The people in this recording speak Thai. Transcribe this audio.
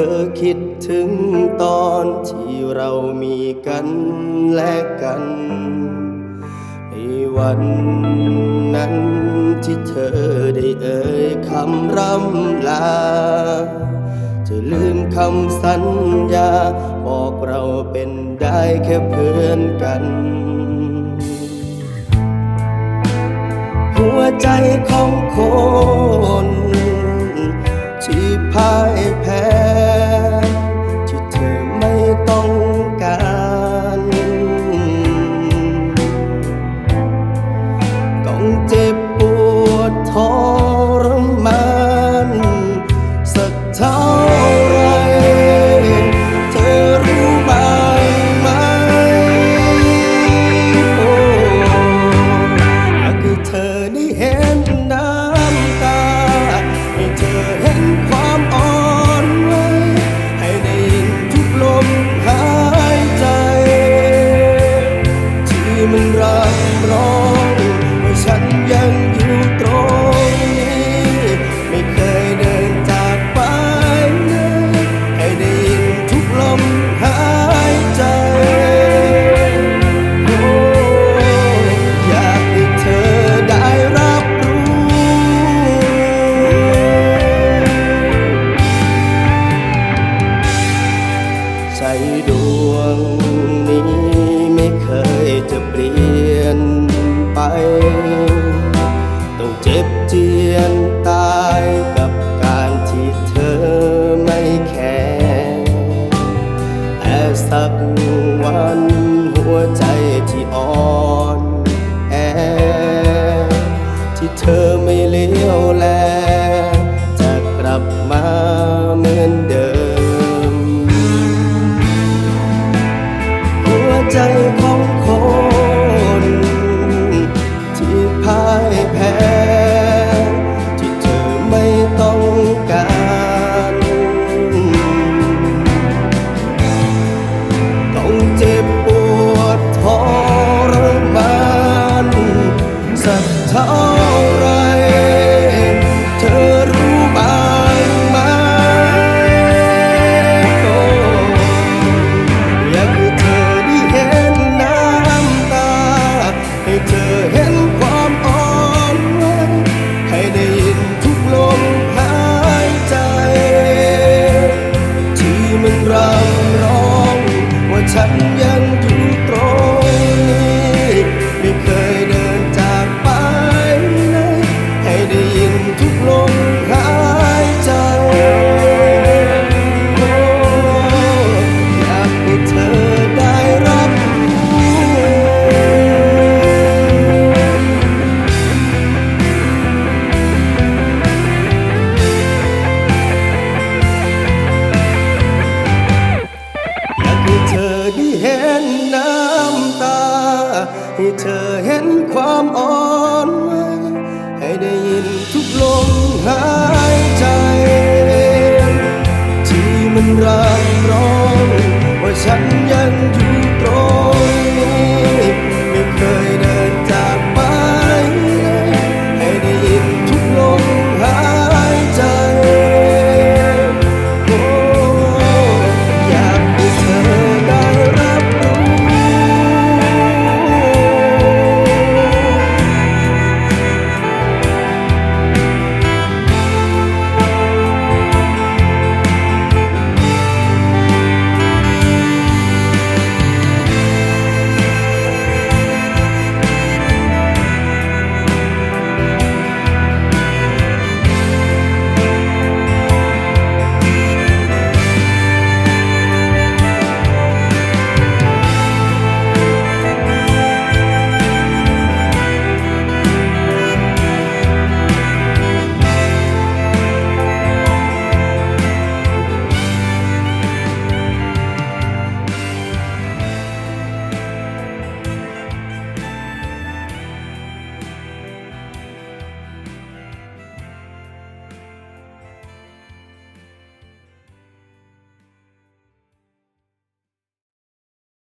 ธอคิดถึงตอนที่เรามีกันและกัน ในวันนั้นที่เธอได้เอ่ยคำร่ำลา จะลืมคำสัญญา บอกเราเป็นได้แค่เพื่อนกัน หัวใจของคน town. ดวงนี้ไม่เคยจะเปลี่ยนไป ต้องเจ็บเจียน ให้เธอเห็นความอ่อนไหวให้ได้ยินทุกลมหายใจ ที่มันรักร้องว่าฉันยังอยู่ตรง